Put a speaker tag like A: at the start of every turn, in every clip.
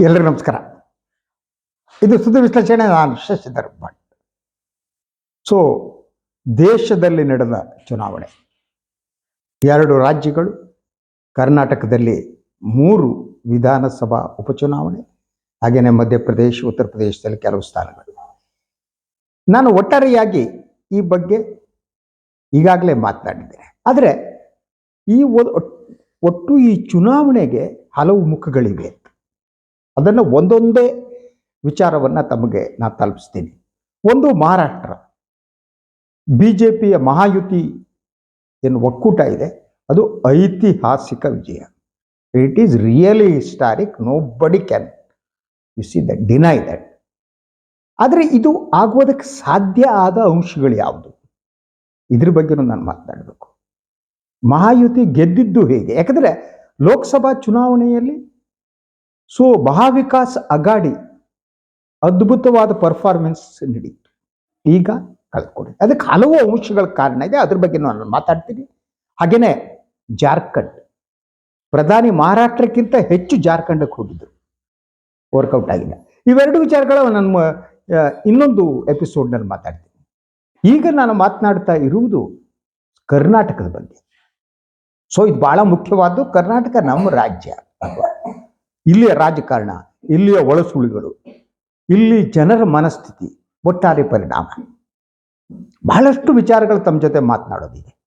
A: ಎಲ್ರಿಗೂ ನಮಸ್ಕಾರ. ಇದು ಸುದ್ದಿ ವಿಶ್ಲೇಷಣೆ, ನಾನು ಶಶಿಧರ್ ಭಟ್ ಸೊ ದೇಶದಲ್ಲಿ ನಡೆದ ಚುನಾವಣೆ. ಎರಡು ರಾಜ್ಯಗಳು, ಕರ್ನಾಟಕದಲ್ಲಿ ಮೂರು ವಿಧಾನಸಭಾ ಉಪಚುನಾವಣೆ ಹಾಗೆಯೇ ಮಧ್ಯಪ್ರದೇಶ, ಉತ್ತರ ಪ್ರದೇಶದಲ್ಲಿ ಕೆಲವು ಸ್ಥಾನಗಳು. ನಾನು ಒಟ್ಟಾರೆಯಾಗಿ ಈ ಬಗ್ಗೆ ಈಗಾಗಲೇ ಮಾತನಾಡಿದ್ದೇನೆ. ಆದರೆ, ಈ ಒಟ್ಟು ಈ ಚುನಾವಣೆಗೆ ಹಲವು ಮುಖಗಳಿವೆ. ಅದನ್ನು ಒಂದೊಂದೇ ವಿಚಾರವನ್ನು ತಮಗೆ ನಾನು ತಲುಪಿಸ್ತೀನಿ. ಒಂದು ಮಹಾರಾಷ್ಟ್ರ. ಬಿ ಜೆ ಪಿಯ ಮಹಾಯುತಿ ಏನು ಒಕ್ಕೂಟ ಇದೆ. ಅದು ಐತಿಹಾಸಿಕ ವಿಜಯ. It is really historic nobody can you see that deny that ಆದರೆ ಇದು ಆಗುವುದಕ್ಕೆ ಸಾಧ್ಯ ಆದ ಅಂಶಗಳು ಯಾವುದು? ಇದ್ರ ಬಗ್ಗೆನೂ ನಾನು ಮಾತನಾಡಬೇಕು. ಮಹಾಯುತಿ ಗೆದ್ದಿದ್ದು ಹೇಗೆ? ಯಾಕಂದರೆ ಲೋಕಸಭಾ ಚುನಾವಣೆಯಲ್ಲಿ ಸೊ ಮಹಾವಿಕಾಸ್ ಅಗಾಡಿ ಅದ್ಭುತವಾದ ಪರ್ಫಾರ್ಮೆನ್ಸ್ ನಡೀತು ಈಗ ಕಳ್ಕೊಂಡು ಅದಕ್ಕೆ ಹಲವು ಅಂಶಗಳ ಕಾರಣ ಇದೆ. ಅದ್ರ ಬಗ್ಗೆ ನಾನು ಮಾತಾಡ್ತೀನಿ. ಹಾಗೇನೆ ಜಾರ್ಖಂಡ್, ಪ್ರಧಾನಿ ಮಹಾರಾಷ್ಟ್ರಕ್ಕಿಂತ ಹೆಚ್ಚು ಜಾರ್ಖಂಡಕ್ಕೆ ಹೋಗಿದ್ರು ವರ್ಕೌಟ್ ಆಗಿಲ್ಲ ಇವೆರಡು ವಿಚಾರಗಳು ನನ್ನ ಇನ್ನೊಂದು ಎಪಿಸೋಡ್ನಲ್ಲಿ ಮಾತಾಡ್ತೀನಿ. ಈಗ ನಾನು ಮಾತನಾಡ್ತಾ ಇರುವುದು ಕರ್ನಾಟಕದ ಬಗ್ಗೆ. ಸೊ ಇದು ಬಹಳ ಮುಖ್ಯವಾದ್ದು ಕರ್ನಾಟಕ ನಮ್ಮ ರಾಜ್ಯ. ಇಲ್ಲಿಯ ರಾಜಕಾರಣ, ಇಲ್ಲಿಯ ಒಳಸುಳಿಗಳು, ಇಲ್ಲಿ ಜನರ ಮನಸ್ಥಿತಿ, ಒಟ್ಟಾರೆ ಪರಿಣಾಮ. ಬಹಳಷ್ಟು ವಿಚಾರಗಳು ತಮ್ಮ ಜೊತೆ ಮಾತನಾಡೋದಿದೆ.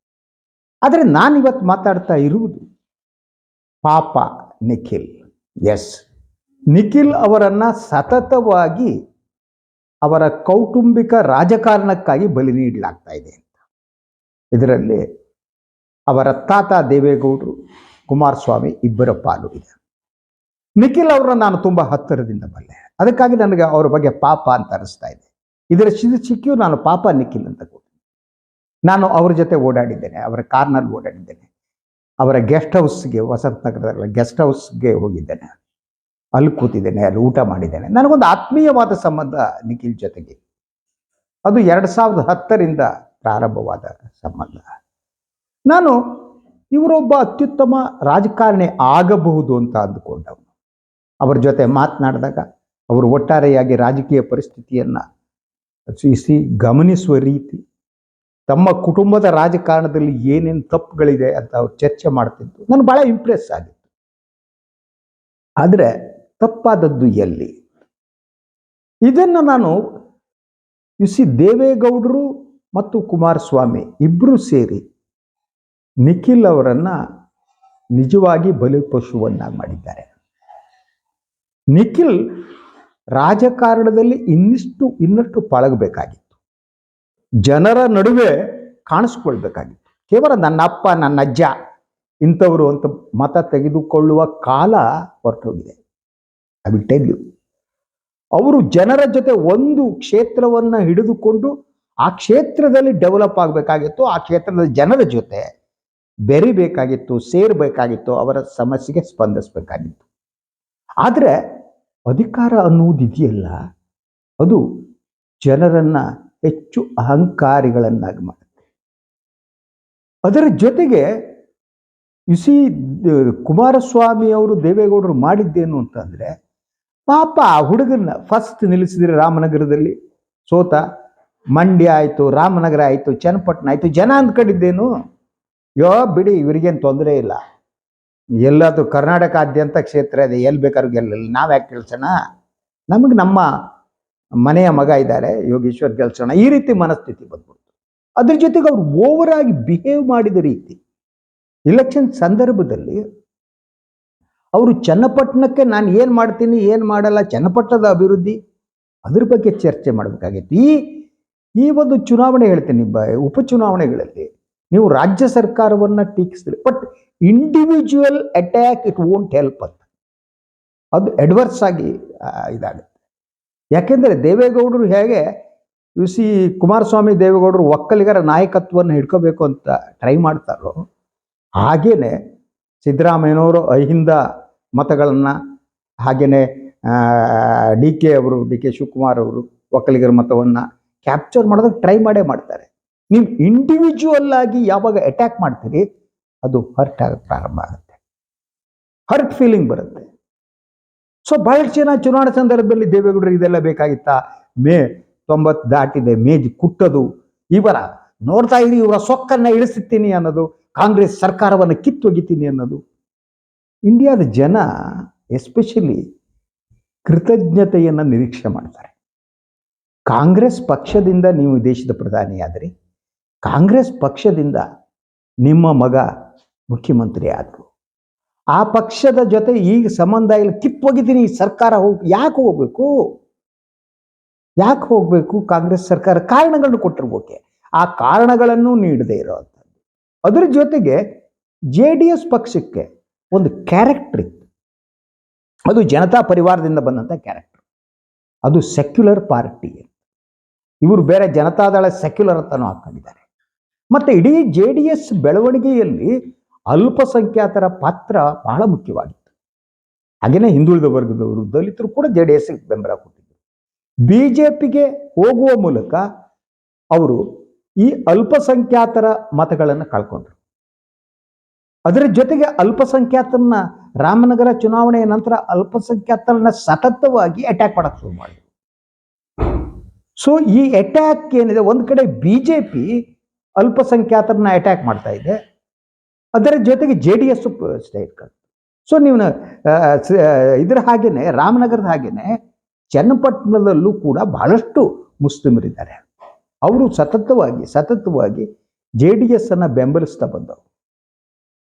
A: ಆದರೆ ನಾನಿವತ್ತು ಮಾತಾಡ್ತಾ ಇರುವುದು ಪಾಪ ನಿಖಿಲ್. ಎಸ್. ನಿಖಿಲ್ ಅವರನ್ನ ಸತತವಾಗಿ ಅವರ ಕೌಟುಂಬಿಕ ರಾಜಕಾರಣಕ್ಕಾಗಿ ಬಲಿ ನೀಡಲಾಗ್ತಾ ಇದೆ ಅಂತ. ಇದರಲ್ಲಿ ಅವರ ತಾತ ದೇವೇಗೌಡರು, ಕುಮಾರಸ್ವಾಮಿ ಇಬ್ಬರ ಪಾಲು ಇದೆ. ನಿಖಿಲ್ ಅವರನ್ನ ನಾನು ತುಂಬ ಹತ್ತಿರದಿಂದ ಬಲ್ಲೆ ಅದಕ್ಕಾಗಿ ನನಗೆ ಅವರ ಬಗ್ಗೆ ಪಾಪ ಅಂತ ಅನಿಸ್ತಾ ಇದೆ. ಇದರ ಸಿಕ್ಕಿಯೂ ನಾನು ಪಾಪ ನಿಖಿಲ್ ಅಂತ ನಾನು ಅವ್ರ ಜೊತೆ ಓಡಾಡಿದ್ದೇನೆ, ಅವರ ಕಾರ್ನಲ್ಲಿ ಓಡಾಡಿದ್ದೇನೆ, ಅವರ ಗೆಸ್ಟ್ ಹೌಸ್ಗೆ, ವಸಂತ ನಗರದಲ್ಲಿ, ಗೆಸ್ಟ್ ಹೌಸ್ಗೆ ಹೋಗಿದ್ದೇನೆ. ಅಲ್ಲಿ ಕೂತಿದ್ದೇನೆ, ಅಲ್ಲಿ ಊಟ ಮಾಡಿದ್ದೇನೆ. ನನಗೊಂದು ಆತ್ಮೀಯವಾದ ಸಂಬಂಧ ನಿಖಿಲ್ ಜೊತೆಗೆ. ಅದು ಎರಡು ಸಾವಿರದ ಹತ್ತರಿಂದ ಪ್ರಾರಂಭವಾದ ಸಂಬಂಧ. ನಾನು ಇವರೊಬ್ಬ ಅತ್ಯುತ್ತಮ ರಾಜಕಾರಣಿ ಆಗಬಹುದು ಅಂತ ಅಂದುಕೊಂಡವನು. ಅವರ ಜೊತೆ ಮಾತನಾಡಿದಾಗ ಅವರು ಒಟ್ಟಾರೆಯಾಗಿ ರಾಜಕೀಯ ಪರಿಸ್ಥಿತಿಯನ್ನು ಸಿ ಗಮನಿಸುವ ರೀತಿ ತಮ್ಮ ಕುಟುಂಬದ ರಾಜಕಾರಣದಲ್ಲಿ ಏನೇನು ತಪ್ಪುಗಳಿದೆ ಅಂತ ಅವ್ರು ಚರ್ಚೆ ಮಾಡ್ತಿದ್ದು ನನಗೆ ಭಾಳ ಇಂಪ್ರೆಸ್ ಆಗಿತ್ತು ಆದರೆ ತಪ್ಪಾದದ್ದು ಎಲ್ಲಿ? ಇದನ್ನು ನಾನು ಯು ಸಿ ದೇವೇಗೌಡರು ಮತ್ತು ಕುಮಾರಸ್ವಾಮಿ ಇಬ್ಬರು ಸೇರಿ ನಿಖಿಲ್ ಅವರನ್ನು ನಿಜವಾಗಿ ಬಲಿಪಶುವನ್ನಾಗಿ ಮಾಡಿದ್ದಾರೆ. ನಿಖಿಲ್ ರಾಜಕಾರಣದಲ್ಲಿ ಇನ್ನಿಷ್ಟು, ಇನ್ನಷ್ಟು ಪಳಗಬೇಕಾಗಿತ್ತು ಜನರ ನಡುವೆ ಕಾಣಿಸ್ಕೊಳ್ಬೇಕಾಗಿತ್ತು. ಕೇವಲ ನನ್ನ ಅಪ್ಪ ನನ್ನ ಅಜ್ಜ ಇಂಥವರು ಅಂತ ಮತ ತೆಗೆದುಕೊಳ್ಳುವ ಕಾಲ ಹೊರಟೋಗಿದೆ. ಐ ವಿಲ್ ಟೆಲ್ ಯು ಅವರು ಜನರ ಜೊತೆ ಒಂದು ಕ್ಷೇತ್ರವನ್ನು ಹಿಡಿದುಕೊಂಡು ಆ ಕ್ಷೇತ್ರದಲ್ಲಿ ಡೆವಲಪ್ ಆಗಬೇಕಾಗಿತ್ತು. ಆ ಕ್ಷೇತ್ರದ ಜನರ ಜೊತೆ ಬೆರಿಬೇಕಾಗಿತ್ತು, ಸೇರಬೇಕಾಗಿತ್ತು, ಅವರ ಸಮಸ್ಯೆಗೆ ಸ್ಪಂದಿಸಬೇಕಾಗಿತ್ತು. ಆದರೆ ಅಧಿಕಾರ ಅನ್ನುವುದಿದೆಯಲ್ಲ, ಅದು ಜನರನ್ನ ಹೆಚ್ಚು ಅಹಂಕಾರಿಗಳನ್ನಾಗಿ ಮಾಡುತ್ತೆ. ಅದರ ಜೊತೆಗೆ ಇಸಿ ಕುಮಾರಸ್ವಾಮಿ ಅವರು ದೇವೇಗೌಡರು ಮಾಡಿದ್ದೇನು ಅಂತಂದ್ರೆ ಪಾಪ ಆ ಹುಡುಗನ್ನ ಫಸ್ಟ್ ನಿಲ್ಲಿಸಿದ್ರೆ ರಾಮನಗರದಲ್ಲಿ ಸೋತ, ಮಂಡ್ಯ ಆಯಿತು, ರಾಮನಗರ ಆಯಿತು, ಚನ್ನಪಟ್ಟಣ ಆಯಿತು, ಜನ ಅಂದ್ಕೊಂಡಿದ್ದೇನು? ಯೋ ಬಿಡಿ, ಇವರಿಗೇನು ತೊಂದರೆ ಇಲ್ಲ. ಎಲ್ಲಾದ್ರೂ ಕರ್ನಾಟಕಾದ್ಯಂತ ಕ್ಷೇತ್ರ ಇದೆ, ಎಲ್ಲಿ ಬೇಕಾದ್ರೂ ಗೆಲ್ಲಲಿ ನಾವು ಯಾಕೆ ಗೆಲ್ಸೋಣ? ನಮಗೆ ನಮ್ಮ ಮನೆಯ ಮಗ ಇದ್ದಾರೆ, ಯೋಗೇಶ್ವರ್ ಗೆಲ್ಸೋಣ. ಈ ರೀತಿ ಮನಸ್ಥಿತಿ ಬಂದ್ಬಿಡ್ತು. ಅದ್ರ ಜೊತೆಗೆ ಅವ್ರು ಓವರ್ ಆಗಿ ಬಿಹೇವ್ ಮಾಡಿದ ರೀತಿ. ಇಲೆಕ್ಷನ್ ಸಂದರ್ಭದಲ್ಲಿ ಅವರು ಚನ್ನಪಟ್ಟಣಕ್ಕೆ ನಾನು ಏನು ಮಾಡ್ತೀನಿ, ಏನು ಮಾಡಲ್ಲ, ಚನ್ನಪಟ್ಟಣದ ಅಭಿವೃದ್ಧಿ, ಅದ್ರ ಬಗ್ಗೆ ಚರ್ಚೆ ಮಾಡಬೇಕಾಗಿತ್ತು. ಈ ಈ ಒಂದು ಚುನಾವಣೆ ಹೇಳ್ತೀನಿ ಉಪಚುನಾವಣೆಗಳಲ್ಲಿ ನೀವು ರಾಜ್ಯ ಸರ್ಕಾರವನ್ನು ಟೀಕಿಸ್ತೀರಿ. But individual attack it won't help ಅಂತ ಅದು ಅಡ್ವರ್ಸ್ ಆಗಿ ಇದಾಗುತ್ತೆ. ಯಾಕೆಂದರೆ ದೇವೇಗೌಡರು ಹೇಗೆ ಯು ಸಿ ಕುಮಾರಸ್ವಾಮಿ ದೇವೇಗೌಡರು ಒಕ್ಕಲಿಗರ ನಾಯಕತ್ವವನ್ನು ಹಿಡ್ಕೋಬೇಕು ಅಂತ ಟ್ರೈ ಮಾಡ್ತಾರೋ ಹಾಗೇ ಸಿದ್ದರಾಮಯ್ಯನವರು ಅಹಿಂದ ಮತಗಳನ್ನು ಹಾಗೆಯೇ ಡಿ ಕೆ ಅವರು ಡಿ ಕೆ ಶಿವಕುಮಾರ್ ಅವರು ಒಕ್ಕಲಿಗರ ಮತವನ್ನು ಕ್ಯಾಪ್ಚರ್ ಮಾಡೋದಕ್ಕೆ ಟ್ರೈ ಮಾಡೇ ಮಾಡ್ತಾರೆ. ನೀವು ಇಂಡಿವಿಜುವಲ್ ಆಗಿ ಯಾವಾಗ ಅಟ್ಯಾಕ್ ಮಾಡ್ತೀರಿ ಅದು ಹರ್ಟ್ ಆಗಕ್ಕೆ ಪ್ರಾರಂಭ ಆಗುತ್ತೆ. ಹರ್ಟ್ ಫೀಲಿಂಗ್ ಬರುತ್ತೆ. ಸೊ ಬಹಳಷ್ಟು ಜನ ಚುನಾವಣೆ ಸಂದರ್ಭದಲ್ಲಿ ದೇವೇಗೌಡರು ಇದೆಲ್ಲ ಬೇಕಾಗಿತ್ತಾ? ಮೇ ತೊಂಬತ್ತು ದಾಟಿದೆ ಮೇಜ್ ಕುಟ್ಟದು. ಇವರ ನೋಡ್ತಾ ಇರಿ, ಇವರ ಸೊಕ್ಕನ್ನ ಇಳಿಸುತ್ತೀನಿ ಅನ್ನೋದು, ಕಾಂಗ್ರೆಸ್ ಸರ್ಕಾರವನ್ನು ಕಿತ್ತೊಗಿತೀನಿ ಅನ್ನೋದು. ಇಂಡಿಯಾದ ಜನ ಎಸ್ಪೆಷಲಿ ಕೃತಜ್ಞತೆಯನ್ನು ನಿರೀಕ್ಷೆ ಮಾಡ್ತಾರೆ. ಕಾಂಗ್ರೆಸ್ ಪಕ್ಷದಿಂದ ನೀವು ದೇಶದ ಪ್ರಧಾನಿಯಾದ್ರಿ. ಕಾಂಗ್ರೆಸ್ ಪಕ್ಷದಿಂದ ನಿಮ್ಮ ಮಗ ಮುಖ್ಯಮಂತ್ರಿ ಆದರು ಆ ಪಕ್ಷದ ಜೊತೆ ಈಗ ಸಂಬಂಧ ಇಲ್ಲ ಕಿತ್ತೊಗಿದ್ದೀನಿ ಈ ಸರ್ಕಾರ ಹೋಗಿ, ಯಾಕೆ ಹೋಗ್ಬೇಕು? ಯಾಕೆ ಹೋಗ್ಬೇಕು? ಕಾಂಗ್ರೆಸ್ ಸರ್ಕಾರ ಕಾರಣಗಳನ್ನು ಕೊಟ್ಟಿರ್ಬೋಕೆ? ಆ ಕಾರಣಗಳನ್ನು ನೀಡದೇ ಇರೋವಂಥದ್ದು ಅದರ ಜೊತೆಗೆ ಜೆ ಪಕ್ಷಕ್ಕೆ ಒಂದು ಕ್ಯಾರೆಕ್ಟರ್ ಇತ್ತು. ಅದು ಜನತಾ ಪರಿವಾರದಿಂದ ಬಂದಂಥ ಕ್ಯಾರೆಕ್ಟರ್. ಅದು ಸೆಕ್ಯುಲರ್ ಪಾರ್ಟಿ ಇವರು ಬೇರೆ ಜನತಾದಳ ಸೆಕ್ಯುಲರ್ ಅಂತಾನು ಹಾಕೊಂಡಿದ್ದಾರೆ. ಮತ್ತೆ ಇಡೀ ಜೆ ಡಿ ಎಸ್ ಬೆಳವಣಿಗೆಯಲ್ಲಿ ಅಲ್ಪಸಂಖ್ಯಾತರ ಪಾತ್ರ ಬಹಳ ಮುಖ್ಯವಾಗಿತ್ತು. ಹಾಗೇನೆ ಹಿಂದುಳಿದ ವರ್ಗದವರು, ದಲಿತರು ಕೂಡ ಜೆ ಡಿ ಎಸ್ ಬೆಂಬಲ ಕೊಟ್ಟಿದ್ದರು. ಬಿ ಜೆ ಪಿಗೆ ಹೋಗುವ ಮೂಲಕ ಅವರು ಈ ಅಲ್ಪಸಂಖ್ಯಾತರ ಮತಗಳನ್ನು ಕಳ್ಕೊಂಡ್ರು. ಅದರ ಜೊತೆಗೆ ಅಲ್ಪಸಂಖ್ಯಾತರನ್ನ ರಾಮನಗರ ಚುನಾವಣೆಯ ನಂತರ ಅಲ್ಪಸಂಖ್ಯಾತರನ್ನ ಸತತವಾಗಿ ಅಟ್ಯಾಕ್ ಮಾಡಕ್ಕೆ ಶುರು ಮಾಡಿದ್ರು. ಸೊ ಈ ಅಟ್ಯಾಕ್ ಏನಿದೆ, ಒಂದು ಕಡೆ ಬಿ ಜೆ ಪಿ ಅಲ್ಪಸಂಖ್ಯಾತರನ್ನ ಅಟ್ಯಾಕ್ ಮಾಡ್ತಾ ಇದೆ ಅದರ ಜೊತೆಗೆ J D S state so ನೀವು ಇದ್ರ ಹಾಗೇನೆ, ರಾಮನಗರದ ಹಾಗೇನೆ, ಚನ್ನಪಟ್ಟಣದಲ್ಲೂ ಕೂಡ ಬಹಳಷ್ಟು ಮುಸ್ಲಿಮರಿದ್ದಾರೆ. ಅವರು ಸತತವಾಗಿ ಸತತವಾಗಿ ಜೆ ಡಿ ಎಸ್ ಅನ್ನ ಬೆಂಬಲಿಸ್ತಾ ಬಂದವರು.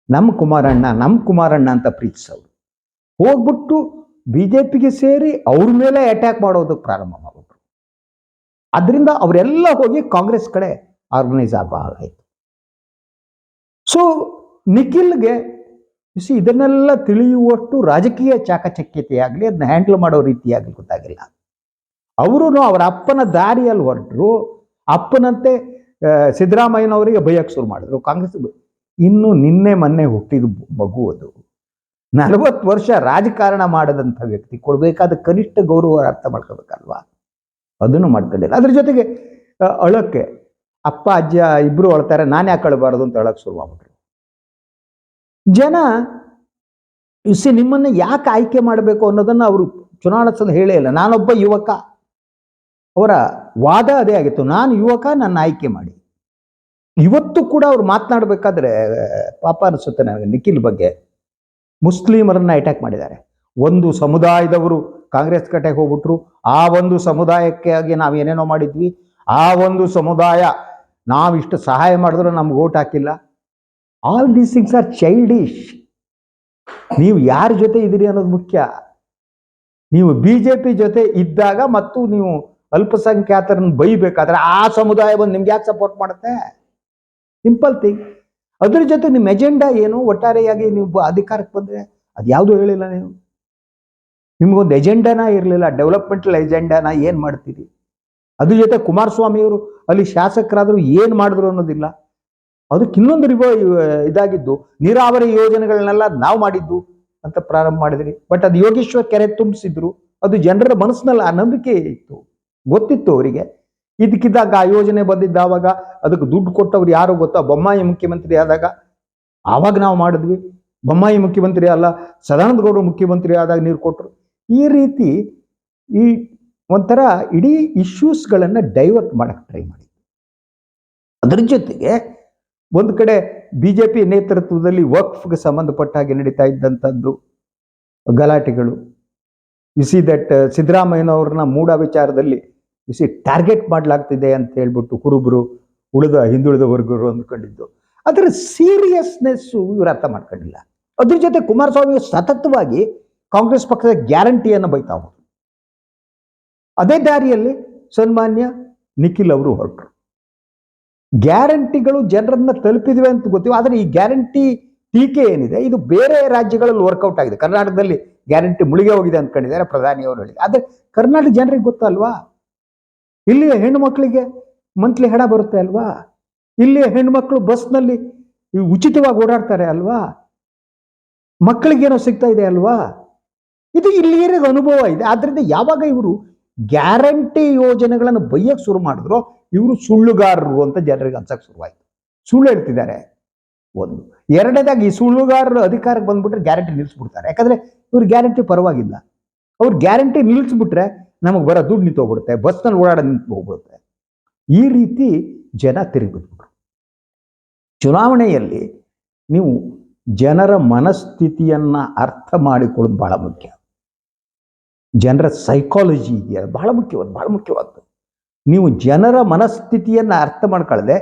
A: ನಮ್ಮ ಕುಮಾರಣ್ಣ ನಮ್ಮ ಕುಮಾರಣ್ಣ ಅಂತ ಪ್ರೀತಿಸೋರು ಹೋಗ್ಬಿಟ್ಟು ಬಿ ಜೆ ಪಿಗೆ ಸೇರಿ ಅವ್ರ ಮೇಲೆ ಅಟ್ಯಾಕ್ ಮಾಡೋದಕ್ಕೆ ಪ್ರಾರಂಭ ಮಾಡಿಬಿಟ್ರು ಅದರಿಂದ ಅವರೆಲ್ಲ ಹೋಗಿ ಕಾಂಗ್ರೆಸ್ ಕಡೆ ಆರ್ಗನೈಸ್ ಆಗೋ ಆಯಿತು ಸೊ ನಿಖಿಲ್ಗೆ ಸಿ ಇದನ್ನೆಲ್ಲ ತಿಳಿಯುವಷ್ಟು ರಾಜಕೀಯ ಚಾಕಚಕ್ಯತೆಯಾಗಲಿ ಅದನ್ನ ಹ್ಯಾಂಡಲ್ ಮಾಡೋ ರೀತಿಯಾಗಲಿ ಗೊತ್ತಾಗಿಲ್ಲ. ಅವರು ಅವರ ಅಪ್ಪನ ದಾರಿಯಲ್ಲಿ ಹೊರಟರು. ಅಪ್ಪನಂತೆ ಸಿದ್ದರಾಮಯ್ಯನವರಿಗೆ ಬೈಯಕ್ಕೆ ಶುರು ಮಾಡಿದ್ರು. ಕಾಂಗ್ರೆಸ್ ಇನ್ನು ನಿನ್ನೆ ಮೊನ್ನೆ ಹುಟ್ಟಿದ ಮಗು ಅದು. ನಲವತ್ತು ವರ್ಷ ರಾಜಕಾರಣ ಮಾಡದಂಥ ವ್ಯಕ್ತಿ, ಕೊಡಬೇಕಾದ ಕನಿಷ್ಠ ಗೌರವ ಅರ್ಥ ಮಾಡ್ಕೋಬೇಕಲ್ವಾ? ಅದನ್ನು ಮಾಡ್ಕೊಂಡಿಲ್ಲ. ಅದ್ರ ಜೊತೆಗೆ ಅಳಕ್ಕೆ, ಅಪ್ಪ, ಅಜ್ಜ ಇಬ್ರು ಅಳ್ತಾರೆ, ನಾನು ಯಾಕೆ ಅಳಬಾರದು ಅಂತ ಅಳಕ್ಕೆ ಶುರು ಮಾಡ್ಬಿಟ್ರು. ಜನ ಇಸಿ ನಿಮ್ಮನ್ನ ಯಾಕೆ ಆಯ್ಕೆ ಮಾಡಬೇಕು ಅನ್ನೋದನ್ನ ಅವರು ಚುನಾವಣಾ ಹೇಳೇ ಇಲ್ಲ. ನಾನೊಬ್ಬ ಯುವಕ. ಅವರ ವಾದ ಅದೇ ಆಗಿತ್ತು. ನಾನು ಯುವಕ, ನನ್ನ ಆಯ್ಕೆ ಮಾಡಿ. ಇವತ್ತು ಕೂಡ ಅವ್ರು ಮಾತನಾಡಬೇಕಾದ್ರೆ, ಪಾಪ ಅನಿಸುತ್ತೆ ನನಗೆ, ನಿಖಿಲ್ ಬಗ್ಗೆ. ಮುಸ್ಲಿಮರನ್ನ ಅಟ್ಯಾಕ್ ಮಾಡಿದ್ದಾರೆ. ಒಂದು ಸಮುದಾಯದವರು ಕಾಂಗ್ರೆಸ್ ಕಟ್ಟೆಗೆ ಹೋಗ್ಬಿಟ್ರು. ಆ ಒಂದು ಸಮುದಾಯಕ್ಕೆ ಆಗಿ ನಾವು ಏನೇನೋ ಮಾಡಿದ್ವಿ. ಆ ಒಂದು ಸಮುದಾಯ ನಾವಿಷ್ಟು ಸಹಾಯ ಮಾಡಿದ್ರು ನಮ್ಗೆ ಓಟ್ ಹಾಕಿಲ್ಲ. All these things are childish ನೀವು ಯಾರ ಜೊತೆ ಇದ್ದೀರಿ ಅನ್ನೋದು ಮುಖ್ಯ. ನೀವು ಬಿ ಜೆ ಪಿ ಜೊತೆ ಇದ್ದಾಗ ಮತ್ತು ನೀವು ಅಲ್ಪಸಂಖ್ಯಾತರನ್ನ ಬೈಬೇಕಾದ್ರೆ ಆ ಸಮುದಾಯ ಬಂದು ನಿಮ್ಗೆ ಯಾಕೆ ಸಪೋರ್ಟ್ ಮಾಡುತ್ತೆ? ಸಿಂಪಲ್ ಥಿಂಗ್ ಅದ್ರ ಜೊತೆ ನಿಮ್ಮ ಎಜೆಂಡಾ ಏನು? ಒಟ್ಟಾರೆಯಾಗಿ ನೀವು ಅಧಿಕಾರಕ್ಕೆ ಬಂದ್ರೆ ಅದು ಯಾವುದೂ ಹೇಳಿಲ್ಲ ನೀವು. ನಿಮ್ಗೊಂದು ಎಜೆಂಡಾನ ಇರಲಿಲ್ಲ ಡೆವಲಪ್ಮೆಂಟಲ್ ಎಜೆಂಡಾನ ಏನು ಮಾಡ್ತೀರಿ? ಅದ್ರ ಜೊತೆ ಕುಮಾರಸ್ವಾಮಿಯವರು ಅಲ್ಲಿ ಶಾಸಕರಾದರೂ ಏನು ಮಾಡಿದ್ರು ಅನ್ನೋದಿಲ್ಲ. ಅದಕ್ಕೆ ಇನ್ನೊಂದು ರಿವ ಇದಾಗಿದ್ದು, ನೀರಾವರಿ ಯೋಜನೆಗಳನ್ನೆಲ್ಲ ನಾವು ಮಾಡಿದ್ದು ಅಂತ ಪ್ರಾರಂಭ ಮಾಡಿದ್ರಿ. ಬಟ್ ಅದು ಯೋಗೇಶ್ವರ್ ಕೆರೆ ತುಂಬಿಸಿದ್ರು. ಅದು ಜನರ ಮನಸ್ಸಿನಲ್ಲಿ ಆ ನಂಬಿಕೆ ಇತ್ತು. ಗೊತ್ತಿತ್ತು ಅವರಿಗೆ. ಇದಕ್ಕಿದ್ದಾಗ ಆ ಯೋಜನೆ ಬಂದಿದ್ದ ಆವಾಗ ಅದಕ್ಕೆ ದುಡ್ಡು ಕೊಟ್ಟವ್ರು ಯಾರು ಗೊತ್ತಾ? ಬೊಮ್ಮಾಯಿ ಮುಖ್ಯಮಂತ್ರಿ ಆದಾಗ. ಆವಾಗ ನಾವು ಮಾಡಿದ್ವಿ. ಬೊಮ್ಮಾಯಿ ಮುಖ್ಯಮಂತ್ರಿ ಅಲ್ಲ, ಸದಾನಂದ ಗೌಡರು ಮುಖ್ಯಮಂತ್ರಿ ಆದಾಗ ನೀರು ಕೊಟ್ಟರು ಈ ರೀತಿ ಈ ಒಂಥರ ಇಡೀ ಇಶ್ಯೂಸ್ಗಳನ್ನು ಡೈವರ್ಟ್ ಮಾಡಕ್ಕೆ ಟ್ರೈ ಮಾಡಿದ್ವಿ ಅದ್ರ ಜೊತೆಗೆ ಒಂದು ಕಡೆ ಬಿ ಜೆ ಪಿ ನೇತೃತ್ವದಲ್ಲಿ ವಕ್ಫ್ಗೆ ಸಂಬಂಧಪಟ್ಟ ಹಾಗೆ ನಡೀತಾ ಇದ್ದಂಥದ್ದು ಗಲಾಟೆಗಳು. ಸಿ ದಟ್ ಸಿದ್ದರಾಮಯ್ಯನವ್ರನ್ನ ಮೂಢ ವಿಚಾರದಲ್ಲಿ ಸಿ ಟಾರ್ಗೆಟ್ ಮಾಡಲಾಗ್ತಿದೆ ಅಂತ ಹೇಳ್ಬಿಟ್ಟು ಕುರುಬರು, ಉಳಿದ ಹಿಂದುಳಿದ ವರ್ಗರು ಅಂದ್ಕೊಂಡಿದ್ದು. ಅದರ ಸೀರಿಯಸ್ನೆಸ್ಸು ಇವರು ಅರ್ಥ ಮಾಡ್ಕೊಂಡಿಲ್ಲ. ಅದ್ರ ಜೊತೆ ಕುಮಾರಸ್ವಾಮಿ ಸತತವಾಗಿ ಕಾಂಗ್ರೆಸ್ ಪಕ್ಷದ ಗ್ಯಾರಂಟಿಯನ್ನು ಬೈತಾ ಅದೇ ದಾರಿಯಲ್ಲಿ ಸನ್ಮಾನ್ಯ ನಿಖಿಲ್ ಅವರು ಹೊರಟರು. ಗ್ಯಾರಂಟಿಗಳು ಜನರನ್ನ ತಲುಪಿದ್ವಿ ಅಂತ ಗೊತ್ತಿವೆ ಆದರೆ ಈ ಗ್ಯಾರಂಟಿ ಟೀಕೆ ಏನಿದೆ, ಇದು ಬೇರೆ ರಾಜ್ಯಗಳಲ್ಲಿ ವರ್ಕೌಟ್ ಆಗಿದೆ. ಕರ್ನಾಟಕದಲ್ಲಿ ಗ್ಯಾರಂಟಿ ಮುಳುಗೆ ಹೋಗಿದೆ ಅಂದ್ಕೊಂಡಿದ್ದಾರೆ ಪ್ರಧಾನಿಯವರು ಹೇಳಿ ಆದರೆ ಕರ್ನಾಟಕ ಜನರಿಗೆ ಗೊತ್ತಲ್ವಾ? ಇಲ್ಲಿಯ ಹೆಣ್ಣು ಮಕ್ಕಳಿಗೆ ಮಂತ್ಲಿ ಹಣ ಬರುತ್ತೆ ಅಲ್ವಾ? ಇಲ್ಲಿಯ ಹೆಣ್ಮಕ್ಳು ಬಸ್ನಲ್ಲಿ ಉಚಿತವಾಗಿ ಓಡಾಡ್ತಾರೆ ಅಲ್ವಾ? ಮಕ್ಕಳಿಗೇನೋ ಸಿಗ್ತಾ ಇದೆ ಅಲ್ವಾ? ಇದು ಇಲ್ಲಿ ಅನುಭವ ಇದೆ. ಆದ್ರಿಂದ ಯಾವಾಗ ಇವರು ಗ್ಯಾರಂಟಿ ಯೋಜನೆಗಳನ್ನು ಬೈಯಕ್ಕೆ ಶುರು ಮಾಡಿದ್ರು, ಇವರು ಸುಳ್ಳುಗಾರರು ಅಂತ ಜನರಿಗೆ ಅನ್ಸಕ್ಕೆ ಶುರುವಾಯಿತು. ಸುಳ್ಳು ಹೇಳ್ತಿದ್ದಾರೆ. ಒಂದು. ಎರಡನೇದಾಗಿ ಈ ಸುಳ್ಳುಗಾರರು ಅಧಿಕಾರಕ್ಕೆ ಬಂದ್ಬಿಟ್ರೆ ಗ್ಯಾರಂಟಿ ನಿಲ್ಲಿಸ್ಬಿಡ್ತಾರೆ ಯಾಕಂದ್ರೆ ಇವ್ರ ಗ್ಯಾರಂಟಿ ಪರವಾಗಿಲ್ಲ. ಅವ್ರು ಗ್ಯಾರಂಟಿ ನಿಲ್ಲಿಸ್ಬಿಟ್ರೆ ನಮಗೆ ಬರೋ ದುಡ್ಡು ನಿಂತು ಹೋಗ್ಬಿಡುತ್ತೆ ಬಸ್ನಲ್ಲಿ ಓಡಾಡ ನಿಂತು ಹೋಗ್ಬಿಡುತ್ತೆ ಈ ರೀತಿ ಜನ ತಿರುಗಿಬಿಟ್ರು ಚುನಾವಣೆಯಲ್ಲಿ ನೀವು ಜನರ ಮನಸ್ಥಿತಿಯನ್ನ ಅರ್ಥ ಮಾಡಿಕೊಳ್ಳೋದು ಬಹಳ ಮುಖ್ಯ. ಜನರ ಸೈಕಾಲಜಿ ಇದೆಯಲ್ಲ, ಬಹಳ ಮುಖ್ಯವಾದ, ಬಹಳ ಮುಖ್ಯವಾದ್ದು ನೀವು ಜನರ ಮನಸ್ಥಿತಿಯನ್ನು ಅರ್ಥ ಮಾಡ್ಕೊಳ್ಳದೆ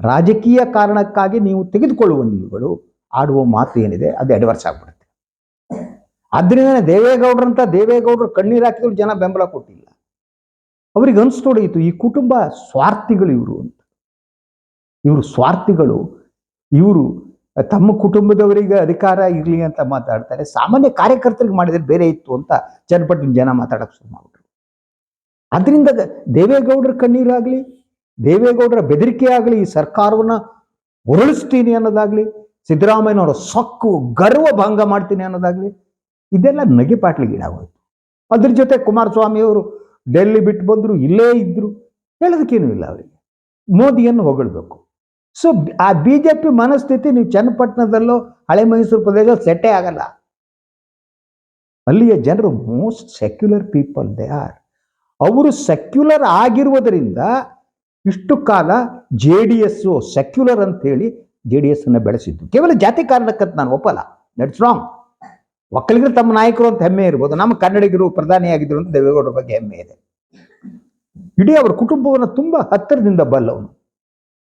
A: ರಾಜಕೀಯ ಕಾರಣಕ್ಕಾಗಿ ನೀವು ತೆಗೆದುಕೊಳ್ಳುವ ನೀವುಗಳು ಆಡುವ ಮಾತು ಏನಿದೆ, ಅದು ಅಡ್ವರ್ಸ್ ಆಗ್ಬಿಡುತ್ತೆ. ಆದ್ರಿಂದ ದೇವೇಗೌಡರಂತ ದೇವೇಗೌಡರು ಕಣ್ಣೀರು ಹಾಕಿದ್ರು ಜನ ಬೆಂಬಲ ಕೊಟ್ಟಿಲ್ಲ. ಅವ್ರಿಗೆ ಅನಿಸ್ತೊಡಗಿತು ಈ ಕುಟುಂಬ ಸ್ವಾರ್ಥಿಗಳು ಇವರು ಅಂತ. ಇವರು ಸ್ವಾರ್ಥಿಗಳು, ಇವರು ತಮ್ಮ ಕುಟುಂಬದವರಿಗೆ ಅಧಿಕಾರ ಇರಲಿ ಅಂತ ಮಾತಾಡ್ತಾರೆ. ಸಾಮಾನ್ಯ ಕಾರ್ಯಕರ್ತರಿಗೆ ಮಾಡಿದ್ರೆ ಬೇರೆ ಇತ್ತು ಅಂತ ಚನ್ನಪಟ್ಟಣ ಜನ ಮಾತಾಡಕ್ ಶುರು ಮಾಡಿಬಿಟ್ರು. ಅದರಿಂದ ದೇವೇಗೌಡರ ಕಣ್ಣೀರಾಗಲಿ, ದೇವೇಗೌಡರ ಬೆದರಿಕೆ ಆಗಲಿ, ಈ ಸರ್ಕಾರವನ್ನ ಉರುಳಿಸ್ತೀನಿ ಅನ್ನೋದಾಗ್ಲಿ, ಸಿದ್ದರಾಮಯ್ಯನವರ ಸೊಕ್ಕು ಗರ್ವ ಭಂಗ ಮಾಡ್ತೀನಿ ಅನ್ನೋದಾಗ್ಲಿ, ಇದೆಲ್ಲ ನಗೆಪಾಟ್ಲಿಗೀಡಾಗೋಯ್ತು ಅದ್ರ ಜೊತೆ ಕುಮಾರಸ್ವಾಮಿಯವರು ಡೆಲ್ಲಿ ಬಿಟ್ಟು ಬಂದ್ರು, ಇಲ್ಲೇ ಇದ್ದರು ಹೇಳೋದಕ್ಕೇನು ಇಲ್ಲ ಅವರಿಗೆ. ಮೋದಿಯನ್ನು ಹೊಗಳ್ಬೇಕು. ಸೊ ಆ ಬಿ ಜೆ ಪಿ ಮನಸ್ಥಿತಿ ನೀವು ಚನ್ನಪಟ್ಟಣದಲ್ಲೋ ಹಳೆ ಮೈಸೂರು ಪ್ರದೇಶದಲ್ಲಿ ಸೆಟ್ಟೇ ಆಗಲ್ಲ. ಅಲ್ಲಿಯ ಜನರು most secular people they are ಅವರು ಸೆಕ್ಯುಲರ್ ಆಗಿರುವುದರಿಂದ ಇಷ್ಟು ಕಾಲ ಜೆ ಡಿ ಎಸ್ಸು ಸೆಕ್ಯುಲರ್ ಅಂತ ಹೇಳಿ ಜೆ ಡಿ ಎಸ್ ಅನ್ನ ಬೆಳೆಸಿದ್ದು. ಕೇವಲ ಜಾತಿ ಕಾರಣಕ್ಕಂತ ನಾನು ಒಪ್ಪಲ್ಲ. ದಟ್ಸ್ ರಾಂಗ್ ಒಕ್ಕಲಿಗರು ತಮ್ಮ ನಾಯಕರು ಅಂತ ಹೆಮ್ಮೆ ಇರ್ಬೋದು. ನಮ್ಮ ಕನ್ನಡಿಗರು ಪ್ರಧಾನಿಯಾಗಿದ್ದರು ಅಂತ ದೇವೇಗೌಡರ ಬಗ್ಗೆ ಹೆಮ್ಮೆ ಇದೆ. ಇಡೀ ಅವರ ಕುಟುಂಬವನ್ನು ತುಂಬ ಹತ್ತಿರದಿಂದ ಬಲ್ಲವನು.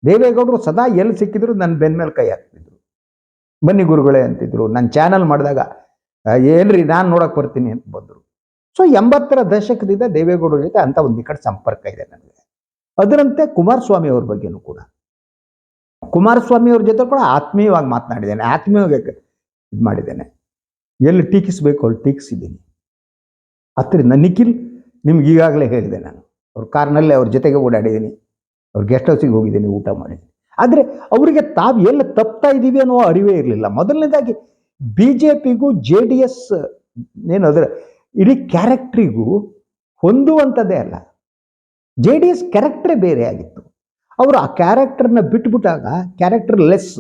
A: ದೇವೇಗೌಡರು ಸದಾ ಎಲ್ಲಿ ಸಿಕ್ಕಿದ್ರು ನನ್ನ ಬೆನ್ನ ಮೇಲೆ ಕೈ ಹಾಕ್ತಿದ್ರು. ಬನ್ನಿ ಗುರುಗಳೇ ಅಂತಿದ್ರು. ನನ್ನ ಚಾನಲ್ ಮಾಡಿದಾಗ "ಆ, ಏನ್ರಿ ನಾನು ನೋಡಕ್ಕೆ ಬರ್ತೀನಿ ಅಂತ ಬಂದರು. ಸೊ ಎಂಬತ್ತರ ದಶಕದಿಂದ ದೇವೇಗೌಡರ ಜೊತೆ ಅಂತ ಒಂದು ನಿಕಟ ಸಂಪರ್ಕ ಇದೆ ನನಗೆ. ಅದರಂತೆ ಕುಮಾರಸ್ವಾಮಿ ಅವ್ರ ಬಗ್ಗೆನೂ ಕೂಡ. ಕುಮಾರಸ್ವಾಮಿ ಅವ್ರ ಜೊತೆ ಕೂಡ ಆತ್ಮೀಯವಾಗಿ ಮಾತನಾಡಿದ್ದೇನೆ. ಆತ್ಮೀಯವಾಗಿ ಇದು ಮಾಡಿದ್ದೇನೆ? ಎಲ್ಲಿ ಟೀಕಿಸ್ಬೇಕು ಅಲ್ಲಿ ಟೀಕಿಸಿದ್ದೀನಿ. ನನ್ನ ನಿಖಿಲ್ ನಿಮ್ಗೆ ಈಗಾಗಲೇ ಹೇಳಿದೆ ನಾನು. ಅವ್ರ ಕಾರ್ನಲ್ಲೇ ಅವ್ರ ಜೊತೆಗೆ ಓಡಾಡಿದ್ದೀನಿ. ಅವ್ರ ಗೆಸ್ಟ್ ಹೌಸಿಗೆ ಹೋಗಿದ್ದೀನಿ, ಊಟ ಮಾಡಿದ್ದೀನಿ ಆದರೆ ಅವರಿಗೆ ತಾವು ಎಲ್ಲಿ ತಪ್ತಾ ಇದ್ದೀವಿ ಅನ್ನೋ ಅರಿವೇ ಇರಲಿಲ್ಲ. ಮೊದಲನೇದಾಗಿ ಬಿ ಜೆ ಪಿಗೂ ಜೆ ಡಿ ಎಸ್ ಏನು ಅದರ ಇಡೀ ಕ್ಯಾರೆಕ್ಟ್ರಿಗೂ ಹೊಂದುವಂಥದ್ದೇ ಅಲ್ಲ. ಜೆ ಡಿ ಎಸ್ ಕ್ಯಾರೆಕ್ಟ್ರೇ ಬೇರೆ ಆಗಿತ್ತು. ಅವರು ಆ ಕ್ಯಾರೆಕ್ಟರ್ನ ಬಿಟ್ಬಿಟ್ಟಾಗ ಕ್ಯಾರೆಕ್ಟರ್ ಲೆಸ್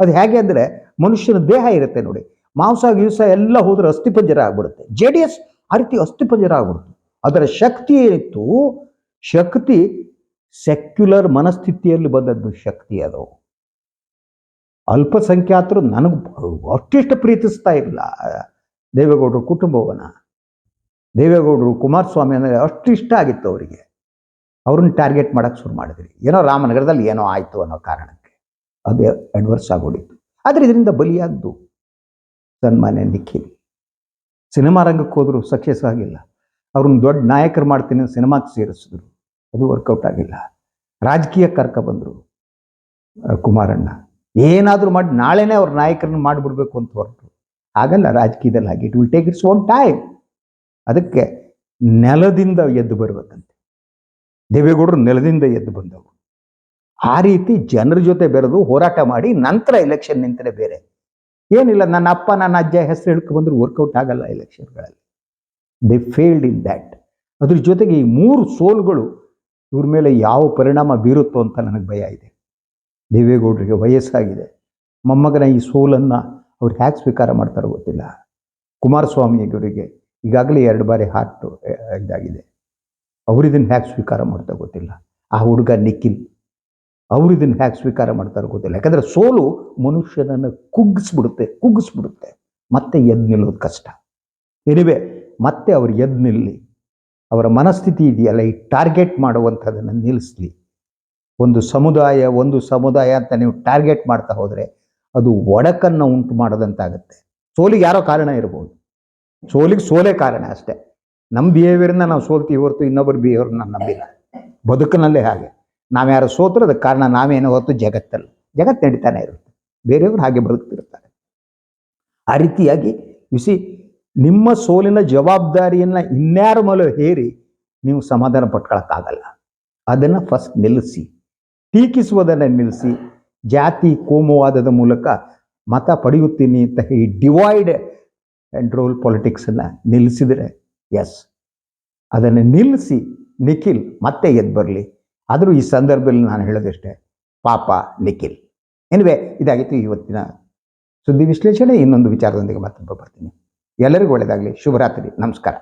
A: ಅದು ಹೇಗೆ ಅಂದರೆ ಮನುಷ್ಯನ ದೇಹ ಇರುತ್ತೆ ನೋಡಿ. ಮಾಂಸ ಗೀಸ ಎಲ್ಲ ಹೋದ್ರೆ ಅಸ್ಥಿಪಂಜರ ಆಗ್ಬಿಡುತ್ತೆ. ಜೆ ಡಿ ಎಸ್ ಆ ರೀತಿ ಅಸ್ಥಿಪಂಜರ ಆಗ್ಬಿಡುತ್ತೆ. ಅದರ ಶಕ್ತಿ ಏನಿತ್ತು? ಶಕ್ತಿ ಸೆಕ್ಯುಲರ್ ಮನಸ್ಥಿತಿಯಲ್ಲಿ ಬಂದದ್ದು ಶಕ್ತಿ ಅದು ಅಲ್ಪಸಂಖ್ಯಾತರು ನನಗೆ ಅಷ್ಟಿಷ್ಟು ಪ್ರೀತಿಸ್ತಾ ಇಲ್ಲ ದೇವೇಗೌಡರು ಕುಟುಂಬವನ್ನ ದೇವೇಗೌಡರು ಕುಮಾರಸ್ವಾಮಿ ಅಂದರೆ ಅಷ್ಟು ಇಷ್ಟ ಆಗಿತ್ತು ಅವರಿಗೆ ಅವ್ರನ್ನ ಟಾರ್ಗೆಟ್ ಮಾಡಕ್ಕೆ ಶುರು ಮಾಡಿದ್ರಿ ಏನೋ ರಾಮನಗರದಲ್ಲಿ ಏನೋ ಆಯಿತು ಅನ್ನೋ ಕಾರಣಕ್ಕೆ ಅದೇ ಅಡ್ವರ್ಸ್ ಆಗೋಡಿತ್ತು ಆದರೆ ಇದರಿಂದ ಬಲಿಯಾದ್ದು ಸನ್ಮಾನ್ಯ ನಿಖಿಲ್ ಸಿನಿಮಾ ರಂಗಕ್ಕೆ ಹೋದರೂ ಸಕ್ಸಸ್ ಆಗಿಲ್ಲ. ಅವ್ರನ್ನ ದೊಡ್ಡ ನಾಯಕರು ಮಾಡ್ತೀನಿ ಸಿನಿಮಾಕ್ಕೆ ಸೇರಿಸಿದ್ರು. ಅದು ವರ್ಕೌಟ್ ಆಗಿಲ್ಲ. ರಾಜಕೀಯ ಕರ್ಕ ಬಂದರು ಕುಮಾರಣ್ಣ. ಏನಾದರೂ ಮಾಡಿ, ನಾಳೆನೇ ಅವ್ರ ನಾಯಕರನ್ನು ಮಾಡಿಬಿಡ್ಬೇಕು ಅಂತ ಹೊರಟು ಆಗಲ್ಲ ರಾಜಕೀಯದಲ್ಲಿ ಹಾಗೆ. It will take its own time ಅದಕ್ಕೆ ನೆಲದಿಂದ ಎದ್ದು ಬರಬೇಕಂತೆ. ದೇವೇಗೌಡರು ನೆಲದಿಂದ ಎದ್ದು ಬಂದವರು. ಆ ರೀತಿ ಜನರ ಜೊತೆ ಬೆರೆದು ಹೋರಾಟ ಮಾಡಿ ನಂತರ ಎಲೆಕ್ಷನ್ ನಿಂತರೆ ಬೇರೆ. ಏನಿಲ್ಲ, ನನ್ನ ಅಪ್ಪ, ನನ್ನ ಅಜ್ಜ ಹೆಸರು ಹೇಳ್ಕೊ ಬಂದರೂ ವರ್ಕೌಟ್ ಆಗಲ್ಲ ಎಲೆಕ್ಷನ್ಗಳಲ್ಲಿ ದೇ ಫೇಲ್ಡ್ ಇನ್ ದ್ಯಾಟ್ ಅದ್ರ ಜೊತೆಗೆ ಈ ಮೂರು ಸೋಲುಗಳು ಇವ್ರ ಮೇಲೆ ಯಾವ ಪರಿಣಾಮ ಬೀರುತ್ತೋ ಅಂತ ನನಗೆ ಭಯ ಇದೆ. ದೇವೇಗೌಡರಿಗೆ ವಯಸ್ಸಾಗಿದೆ. ಮೊಮ್ಮಗನ ಈ ಸೋಲನ್ನು ಅವ್ರು ಹ್ಯಾಕ್ ಸ್ವೀಕಾರ ಮಾಡ್ತಾರೋ ಗೊತ್ತಿಲ್ಲ. ಕುಮಾರಸ್ವಾಮಿಯವರಿಗೆ ಈಗಾಗಲೇ ಎರಡು ಬಾರಿ ಹಾರ್ಟ್ ಇದಾಗಿದೆ. ಅವರಿದನ್ನು ಹ್ಯಾಕ್ ಸ್ವೀಕಾರ ಮಾಡ್ತಾ ಗೊತ್ತಿಲ್ಲ. ಆ ಹುಡುಗ ನಿಖಿಲ್ ಅವರಿದನ್ನು ಹ್ಯಾಕ್ ಸ್ವೀಕಾರ ಮಾಡ್ತಾರೋ ಗೊತ್ತಿಲ್ಲ. ಯಾಕಂದರೆ ಸೋಲು ಮನುಷ್ಯನನ್ನು ಕುಗ್ಗಿಸ್ಬಿಡುತ್ತೆ ಕುಗ್ಗಿಸ್ಬಿಡುತ್ತೆ. ಮತ್ತೆ ಎದ್ದು ನಿಲ್ಲೋದು ಕಷ್ಟ. ಎನಿವೆ, ಮತ್ತೆ ಅವ್ರು ಎದ್ದು ನಿಲ್ಲಿ ಅವರ ಮನಸ್ಥಿತಿ ಇದೆಯಲ್ಲ, ಈ ಟಾರ್ಗೆಟ್ ಮಾಡುವಂಥದ್ದನ್ನು ನಿಲ್ಲಿಸಲಿ. ಒಂದು ಸಮುದಾಯ ಒಂದು ಸಮುದಾಯ ಅಂತ ನೀವು ಟಾರ್ಗೆಟ್ ಮಾಡ್ತಾ ಹೋದರೆ ಅದು ಒಡಕನ್ನು ಉಂಟು ಮಾಡೋದಂತಾಗುತ್ತೆ. ಸೋಲಿಗೆ ಯಾರೋ ಕಾರಣ ಇರ್ಬೋದು. ಸೋಲಿಗೆ ಸೋಲೇ ಕಾರಣ ಅಷ್ಟೇ. ನಮ್ಮ ಬಿಹೇವಿಯರ್ನ ನಾವು ಸೋಲ್ತೀವಿ ಹೊರತು ಇನ್ನೊಬ್ಬರ ಬಿಹೇವಿಯರ್ನ ನಂಬಿಲ್ಲ. ಬದುಕಿನಲ್ಲೇ ಹಾಗೆ. ನಾವು ಯಾರು ಸೋತ್ರು ಅದಕ್ಕೆ ಕಾರಣ ನಾವೇನೋ ಹೊರತು ಜಗತ್ತಲ್ಲ. ಜಗತ್ತು ನಡೀತಾನೆ ಇರುತ್ತೆ. ಬೇರೆಯವರು ಹಾಗೆ ಬದುಕ್ತಿರ್ತಾರೆ. ಆ ರೀತಿಯಾಗಿ ಬಿಸಿ ನಿಮ್ಮ ಸೋಲಿನ ಜವಾಬ್ದಾರಿಯನ್ನು ಇನ್ಯಾರ ಮೇಲೆ ಹೇರಿ ನೀವು ಸಮಾಧಾನ ಪಟ್ಕೊಳಕ್ಕಾಗಲ್ಲ. ಅದನ್ನು ಫಸ್ಟ್ ನಿಲ್ಲಿಸಿ ಟೀಕಿಸುವುದನ್ನು ನಿಲ್ಲಿಸಿ ಜಾತಿ ಕೋಮುವಾದದ ಮೂಲಕ ಮತ ಪಡೆಯುತ್ತೀನಿ ಅಂತ ಈ ಡಿವೈಡ್ ಆ್ಯಂಡ್ ರೋಲ್ ಪಾಲಿಟಿಕ್ಸನ್ನು ನಿಲ್ಲಿಸಿದರೆ ಎಸ್ ಅದನ್ನು ನಿಲ್ಲಿಸಿ ನಿಖಿಲ್ ಮತ್ತೆ ಎದ್ದು ಬರಲಿ. ಆದರೂ ಈ ಸಂದರ್ಭದಲ್ಲಿ ನಾನು ಹೇಳೋದಷ್ಟೇ, ಪಾಪ ನಿಖಿಲ್. ಎನಿವೆ ಇದಾಗಿತ್ತು ಇವತ್ತಿನ ಸುದ್ದಿ ವಿಶ್ಲೇಷಣೆ. ಇನ್ನೊಂದು ವಿಚಾರದೊಂದಿಗೆ ಮತ್ತೆ ಬರ್ತೀನಿ. ಎಲ್ಲರಿಗೂ ಒಳ್ಳೆಯದಾಗಲಿ ಶುಭರಾತ್ರಿ. ನಮಸ್ಕಾರ.